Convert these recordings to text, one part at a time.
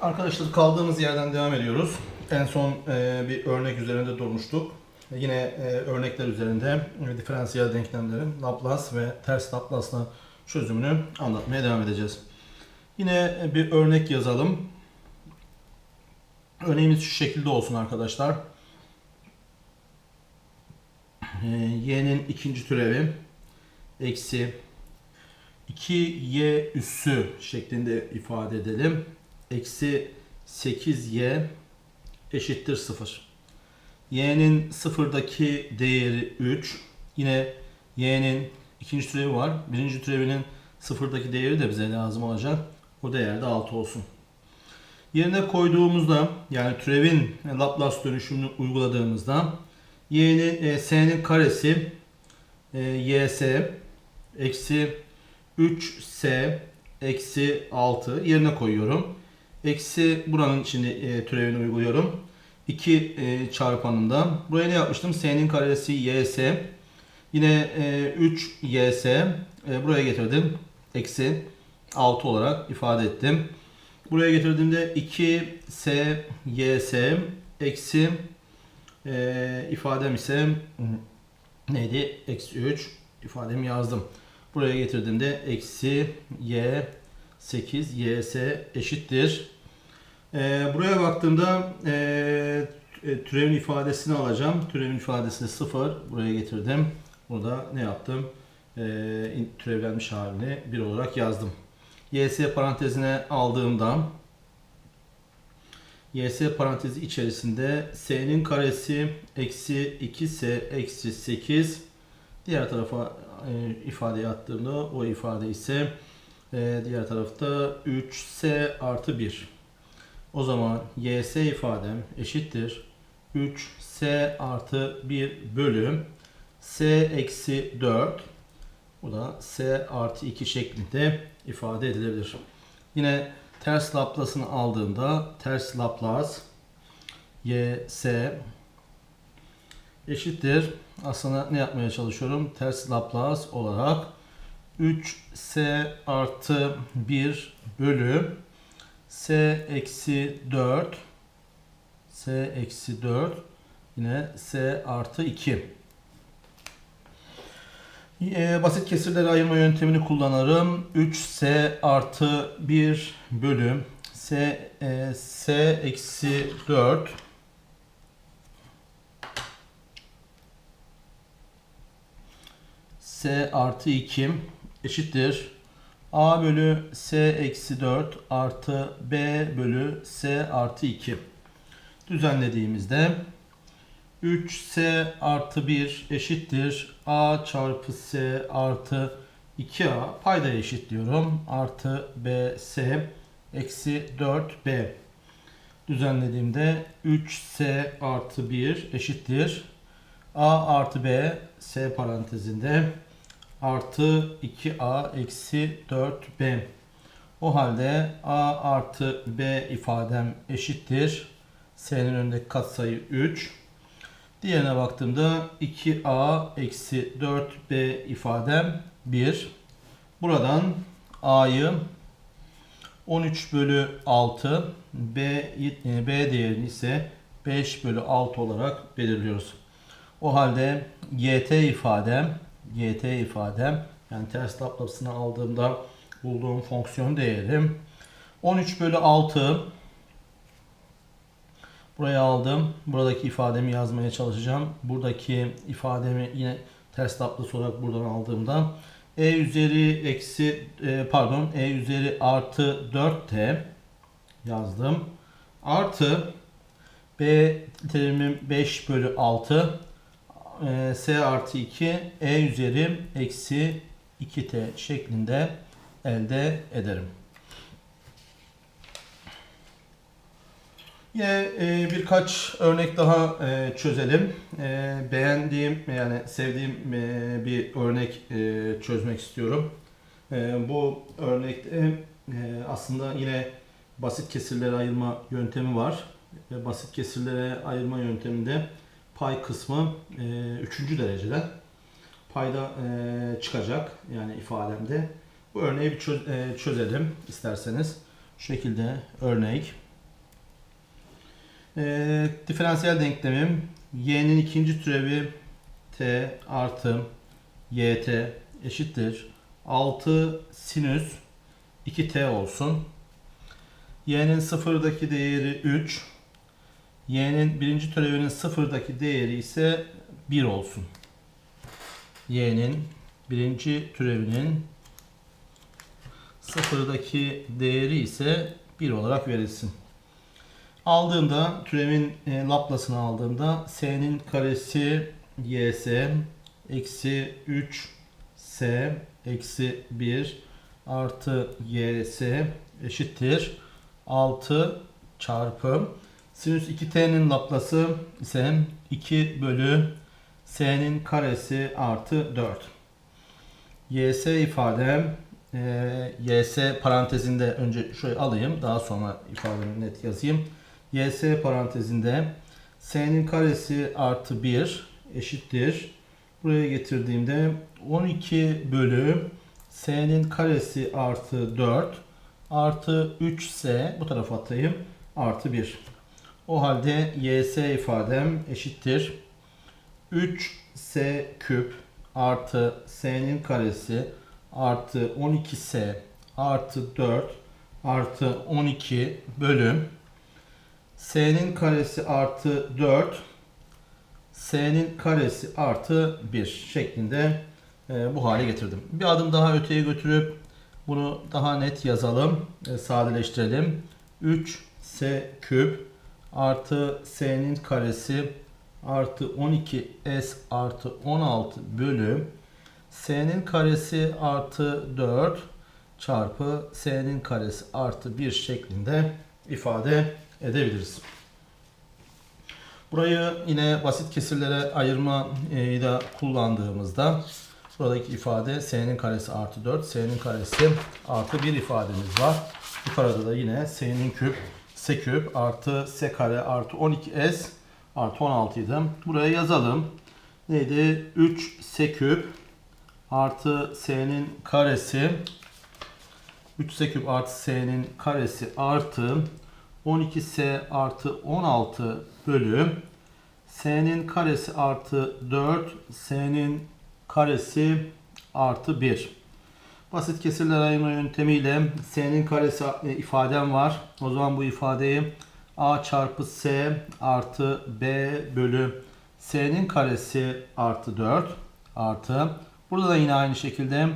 Arkadaşlar kaldığımız yerden devam ediyoruz. En son e, bir örnek üzerinde durmuştuk. Yine e, örnekler üzerinde e, diferansiyel denklemlerin Laplace ve ters Laplace'la çözümünü anlatmaya devam edeceğiz. Yine e, bir örnek yazalım. Örneğimiz şu şekilde olsun arkadaşlar. E, y'nin ikinci türevi eksi 2y üssü şeklinde ifade edelim. Eksi 8y eşittir 0. y'nin sıfırdaki değeri 3. Yine y'nin ikinci türevi var. Birinci türevinin sıfırdaki değeri de bize lazım olacak. O değer de 6 olsun. Yerine koyduğumuzda yani türevin Laplace dönüşümünü uyguladığımızda y'nin e, s'nin karesi e, ys eksi 3s eksi 6 yerine koyuyorum. Eksi buranın içinde e, türevini uyguluyorum. 2 e, çarpanında. Buraya ne yapmıştım? s'nin karesi ys. Yine e, 3 ys. E, buraya getirdim. Eksi 6 olarak ifade ettim. Buraya getirdiğimde 2 s ys eksi e, ifadem ise neydi? Eksi 3 ifademi yazdım. Buraya getirdiğimde eksi y 8 ys eşittir. Ee, buraya baktığımda e, türevin ifadesini alacağım. Türevin ifadesini 0 buraya getirdim. Burada ne yaptım? E, türevlenmiş halini 1 olarak yazdım. ys parantezine aldığımda ys parantezi içerisinde s'nin karesi eksi 2s eksi 8 diğer tarafa e, ifade attığımda o ifade ise e, diğer tarafta 3s artı 1. O zaman ys ifadem eşittir 3s artı 1 bölü s eksi 4 bu da s artı 2 şeklinde ifade edilebilir. Yine ters Laplace'ını aldığımda ters Laplace ys eşittir. Aslında ne yapmaya çalışıyorum? Ters Laplace olarak 3s artı 1 bölü s eksi 4 s eksi 4 yine s artı 2 ee, basit kesirleri ayırma yöntemini kullanırım. 3s artı 1 bölü s, e, s eksi 4 s artı 2 eşittir. a bölü s eksi 4 artı b bölü s artı 2. Düzenlediğimizde 3s artı 1 eşittir. a çarpı s artı 2a paydaya eşitliyorum. Artı b s eksi 4b. Düzenlediğimde 3s artı 1 eşittir. a artı b s parantezinde artı 2a eksi 4b. O halde a artı b ifadem eşittir. S'nin önündeki katsayı 3. Diğerine baktığımda 2a eksi 4b ifadem 1. Buradan a'yı 13 bölü 6 b, b değerini ise 5 bölü 6 olarak belirliyoruz. O halde gt ifadem gt ifadem yani ters Laplace'ını aldığımda bulduğum fonksiyon değerim 13 bölü 6 buraya aldım. Buradaki ifademi yazmaya çalışacağım. Buradaki ifademi yine ters Laplace olarak buradan aldığımda e üzeri eksi e, pardon e üzeri artı 4t yazdım. Artı b terimim 5 bölü 6 e, S artı 2 E üzeri eksi 2T şeklinde elde ederim. Yine e, birkaç örnek daha e, çözelim. E, beğendiğim yani sevdiğim e, bir örnek e, çözmek istiyorum. E, bu örnekte e, aslında yine basit kesirlere ayırma yöntemi var. E, basit kesirlere ayırma yönteminde pay kısmı e, üçüncü derecede payda e, çıkacak yani ifademde. Bu örneği bir çöz, e, çözelim isterseniz. Şu şekilde örnek E, diferansiyel denklemim y'nin ikinci türevi t artı yt eşittir 6 sinüs 2t olsun. y'nin sıfırdaki değeri 3. y'nin birinci türevinin sıfırdaki değeri ise 1 olsun. y'nin birinci türevinin sıfırdaki değeri ise 1 olarak verilsin. Aldığımda türevin e, Laplace'ını aldığımda s'nin karesi ys eksi 3 s eksi 1 artı ys eşittir 6 çarpı sinüs 2t'nin Laplace'ı ise 2 bölü s'nin karesi artı 4 ys ifadem e, ys parantezinde önce şöyle alayım daha sonra ifademi net yazayım ys parantezinde s'nin karesi artı 1 eşittir. Buraya getirdiğimde 12 bölü s'nin karesi artı 4 artı 3s bu tarafa atayım artı 1. O halde ys ifadem eşittir. 3s küp artı s'nin karesi artı 12s artı 4 artı 12 bölüm s'nin karesi artı 4 s'nin karesi artı 1 şeklinde e, bu hale getirdim. Bir adım daha öteye götürüp bunu daha net yazalım. E, sadeleştirelim. 3s küp artı s'nin karesi artı 12s artı 16 bölü s'nin karesi artı 4 çarpı s'nin karesi artı 1 şeklinde ifade edebiliriz. Burayı yine basit kesirlere ayırmayı da kullandığımızda buradaki ifade s'nin karesi artı 4, s'nin karesi artı 1 ifademiz var. Yukarıda da yine s'nin küp, s küp artı s kare artı 12s artı 16 idi. Buraya yazalım. Neydi? 3 s küp artı s'nin karesi 3 s küp artı s'nin karesi artı 12s artı 16 bölü s'nin karesi artı 4 s'nin karesi artı 1. Basit kesirler ayırma yöntemiyle s'nin karesi e, ifadem var. O zaman bu ifadeyi a çarpı s artı b bölü s'nin karesi artı 4 artı burada da yine aynı şekilde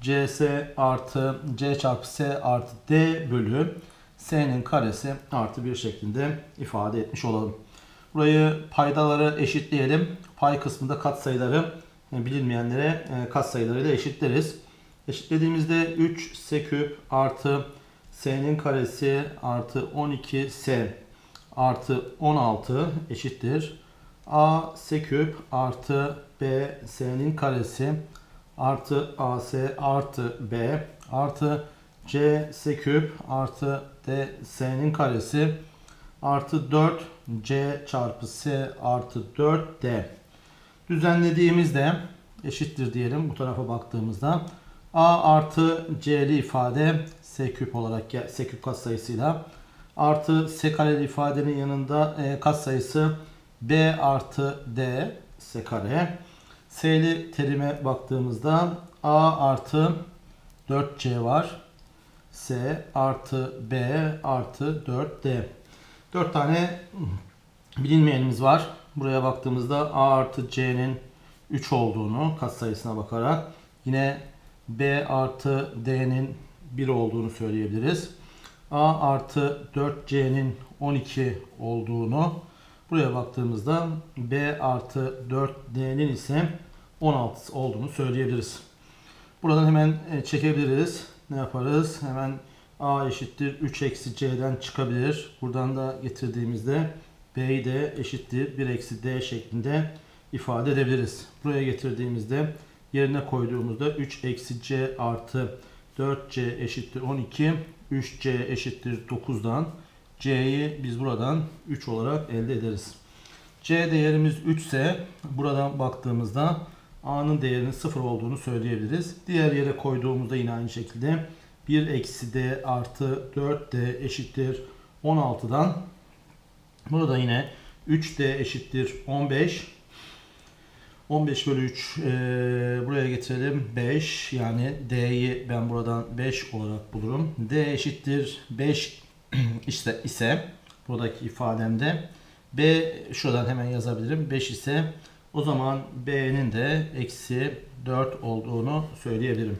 cs artı c çarpı s artı d bölü s'nin karesi artı 1 şeklinde ifade etmiş olalım. Burayı paydaları eşitleyelim. Pay kısmında katsayıları bilinmeyenlere e, katsayılarıyla eşitleriz. Eşitlediğimizde 3 s küp artı s'nin karesi artı 12s artı 16 eşittir. a s küp artı b s'nin karesi artı as artı b artı c s küp artı d s'nin karesi artı 4 c çarpı s artı 4 d düzenlediğimizde eşittir diyelim bu tarafa baktığımızda a artı c'li ifade s küp olarak s küp katsayısıyla artı s kareli ifadenin yanında e, katsayısı b artı d s kare s'li terime baktığımızda a artı 4c var S artı B artı 4D. 4 tane bilinmeyenimiz var. Buraya baktığımızda A artı C'nin 3 olduğunu katsayısına bakarak yine B artı D'nin 1 olduğunu söyleyebiliriz. A artı 4C'nin 12 olduğunu buraya baktığımızda B artı 4D'nin ise 16 olduğunu söyleyebiliriz. Buradan hemen e, çekebiliriz ne yaparız? Hemen a eşittir 3 eksi c'den çıkabilir. Buradan da getirdiğimizde b'yi de eşittir 1 eksi d şeklinde ifade edebiliriz. Buraya getirdiğimizde yerine koyduğumuzda 3 eksi c artı 4c eşittir 12 3c eşittir 9'dan c'yi biz buradan 3 olarak elde ederiz. c değerimiz 3 ise buradan baktığımızda A'nın değerinin 0 olduğunu söyleyebiliriz. Diğer yere koyduğumuzda yine aynı şekilde 1 eksi D artı 4D eşittir 16'dan Burada yine 3D eşittir 15. 15 bölü 3 e, buraya getirelim 5 yani D'yi ben buradan 5 olarak bulurum. D eşittir 5 işte ise buradaki ifademde B şuradan hemen yazabilirim 5 ise o zaman B'nin de eksi 4 olduğunu söyleyebilirim.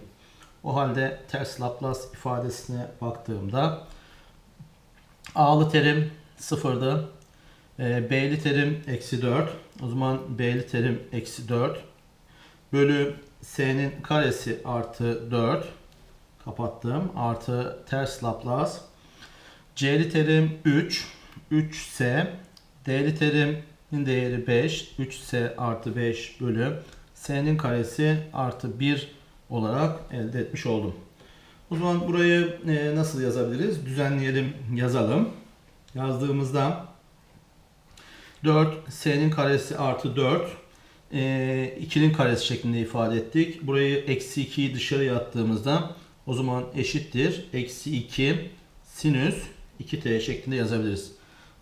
O halde ters Laplace ifadesine baktığımda A'lı terim sıfırdı. E, B'li terim eksi 4. O zaman B'li terim eksi 4. Bölü S'nin karesi artı 4. Kapattım. Artı ters Laplace. C'li terim 3. 3S. D'li terimin değeri 5. 3S artı 5 bölü S'nin karesi artı 1 olarak elde etmiş oldum. O zaman burayı e, nasıl yazabiliriz? Düzenleyelim, yazalım. Yazdığımızda 4 s'nin karesi artı 4 e, 2'nin karesi şeklinde ifade ettik. Burayı eksi 2'yi dışarıya attığımızda o zaman eşittir. Eksi 2 sinüs 2t şeklinde yazabiliriz.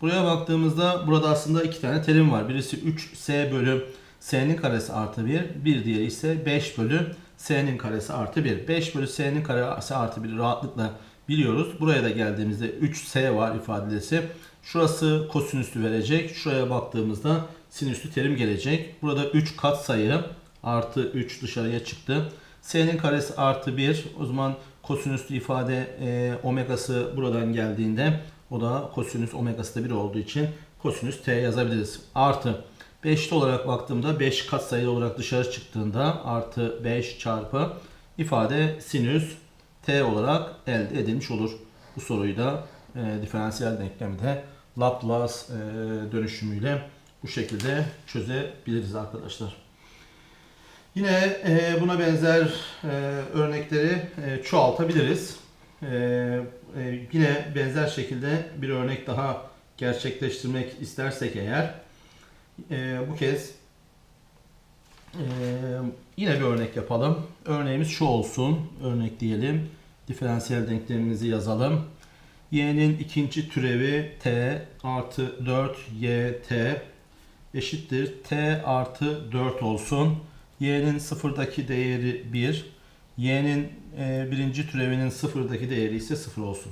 Buraya baktığımızda burada aslında iki tane terim var. Birisi 3s bölü s'nin karesi artı 1. Bir diğeri ise 5 bölü s'nin karesi artı 1. 5 bölü s'nin karesi artı 1 rahatlıkla biliyoruz. Buraya da geldiğimizde 3s var ifadesi. Şurası kosinüslü verecek. Şuraya baktığımızda sinüslü terim gelecek. Burada 3 kat sayı artı 3 dışarıya çıktı. S'nin karesi artı 1. O zaman kosinüslü ifade e, omegası buradan geldiğinde o da kosinüs omegası da 1 olduğu için kosinüs t yazabiliriz. Artı 5'li olarak baktığımda 5 kat sayı olarak dışarı çıktığında artı 5 çarpı ifade sinüs t olarak elde edilmiş olur. Bu soruyu da e, diferansiyel denklemde Laplace e, dönüşümüyle bu şekilde çözebiliriz arkadaşlar. Yine e, buna benzer e, örnekleri e, çoğaltabiliriz. E, e, yine benzer şekilde bir örnek daha gerçekleştirmek istersek eğer e, bu kez e, yine bir örnek yapalım. Örneğimiz şu olsun. Örnek diyelim. Diferansiyel denklemimizi yazalım y'nin ikinci türevi t artı 4ｙt eşittir t artı 4 olsun. y'nin sıfırdaki değeri 1. y'nin e, birinci türevinin sıfırdaki değeri ise 0 olsun.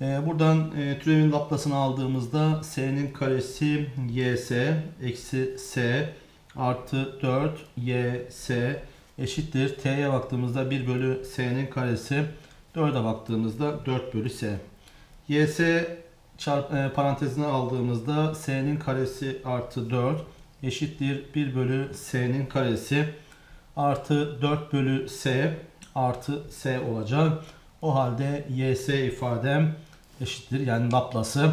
E, buradan e, türevin laplasını aldığımızda s'nin karesi ys eksi s artı 4 ys eşittir. t'ye baktığımızda 1 bölü s'nin karesi 4'e baktığımızda 4 bölü s. YS çarp, e, parantezine aldığımızda s'nin karesi artı 4 eşittir 1 bölü s'nin karesi artı 4 bölü s artı s olacak. O halde ys ifadem eşittir yani Laplace'ı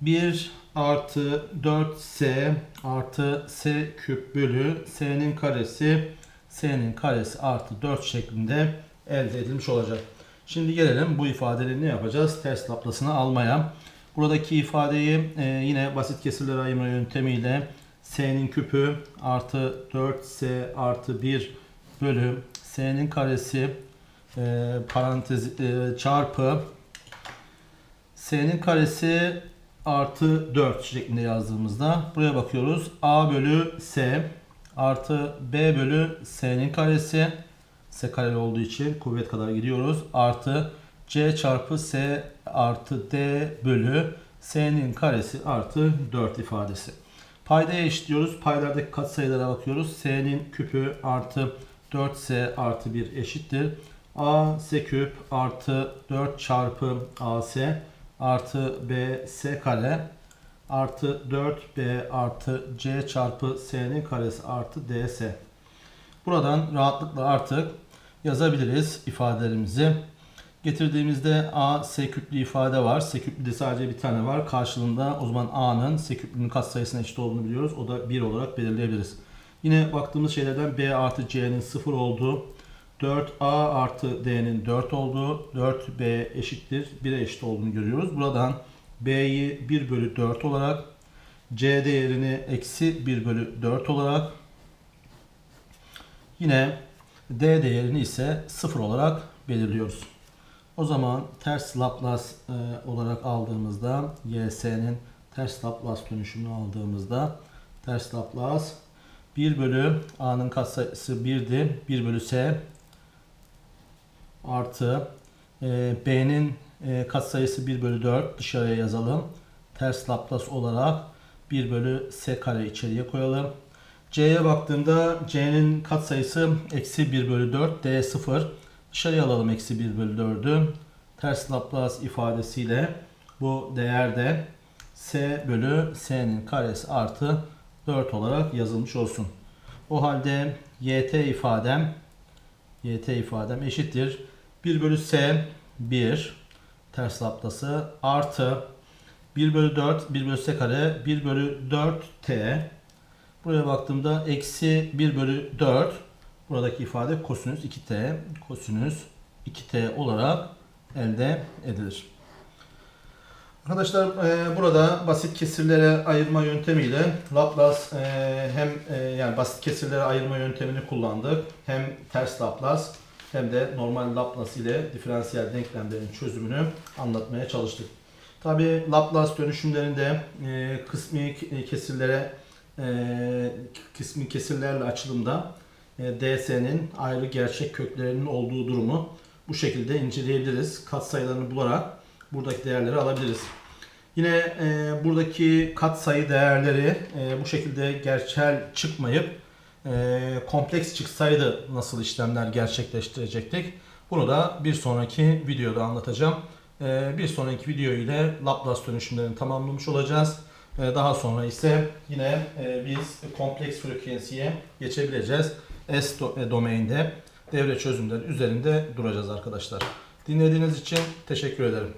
1 artı 4s artı s küp bölü s'nin karesi s'nin karesi artı 4 şeklinde elde edilmiş olacak. Şimdi gelelim bu ifadeleri ne yapacağız? Ters laplasını almaya. Buradaki ifadeyi e, yine basit kesirler ayırma yöntemiyle s'nin küpü artı 4s artı 1 bölü s'nin karesi e, parantez e, çarpı s'nin karesi artı 4 şeklinde yazdığımızda buraya bakıyoruz. a bölü s artı b bölü s'nin karesi S kareli olduğu için kuvvet kadar gidiyoruz. Artı C çarpı S artı D bölü S'nin karesi artı 4 ifadesi. Paydaya eşitliyoruz. Paylardaki katsayılara bakıyoruz. S'nin küpü artı 4S artı 1 eşittir. A S küp artı 4 çarpı AS artı B S kare artı 4B artı C çarpı S'nin karesi artı DS. Buradan rahatlıkla artık yazabiliriz ifadelerimizi. Getirdiğimizde A S küplü ifade var. S küplü sadece bir tane var. Karşılığında o zaman A'nın S küplünün katsayısına eşit olduğunu biliyoruz. O da 1 olarak belirleyebiliriz. Yine baktığımız şeylerden B artı C'nin 0 olduğu, 4A artı D'nin 4 olduğu, 4B eşittir 1'e eşit olduğunu görüyoruz. Buradan B'yi 1 bölü 4 olarak, C değerini eksi 1 bölü 4 olarak, yine D değerini ise 0 olarak belirliyoruz. O zaman ters Laplace e, olarak aldığımızda YS'nin ters Laplace dönüşümünü aldığımızda ters Laplace 1 bölü A'nın katsayısı 1'di. 1 bölü S artı e, B'nin e, katsayısı 1 bölü 4 dışarıya yazalım. Ters Laplace olarak 1 bölü S kare içeriye koyalım. C'ye baktığımda C'nin katsayısı eksi 1 bölü 4 D 0 dışarıya alalım eksi 1 bölü 4'ü ters Laplace ifadesiyle bu değer de S bölü S'nin karesi artı 4 olarak yazılmış olsun. O halde YT ifadem YT ifadem eşittir. 1 bölü S 1 ters Laplace'ı artı. 1 bölü 4 1 bölü S kare 1 bölü 4 T Buraya baktığımda eksi 1 bölü 4 buradaki ifade kosinüs 2t kosinüs 2t olarak elde edilir. Arkadaşlar e, burada basit kesirlere ayırma yöntemiyle Laplace e, hem e, yani basit kesirlere ayırma yöntemini kullandık. Hem ters Laplace hem de normal Laplace ile diferansiyel denklemlerin çözümünü anlatmaya çalıştık. Tabi Laplace dönüşümlerinde e, kısmi kesirlere e, kısmi kesirlerle açılımda e, DS'nin ayrı gerçek köklerinin olduğu durumu bu şekilde inceleyebiliriz. Katsayılarını bularak buradaki değerleri alabiliriz. Yine e, buradaki katsayı değerleri e, bu şekilde gerçel çıkmayıp e, kompleks çıksaydı nasıl işlemler gerçekleştirecektik. Bunu da bir sonraki videoda anlatacağım. E, bir sonraki video ile Laplace dönüşümlerini tamamlamış olacağız. Daha sonra ise yine e, biz kompleks frekansiyeye geçebileceğiz. S e, domainde devre çözümleri üzerinde duracağız arkadaşlar. Dinlediğiniz için teşekkür ederim.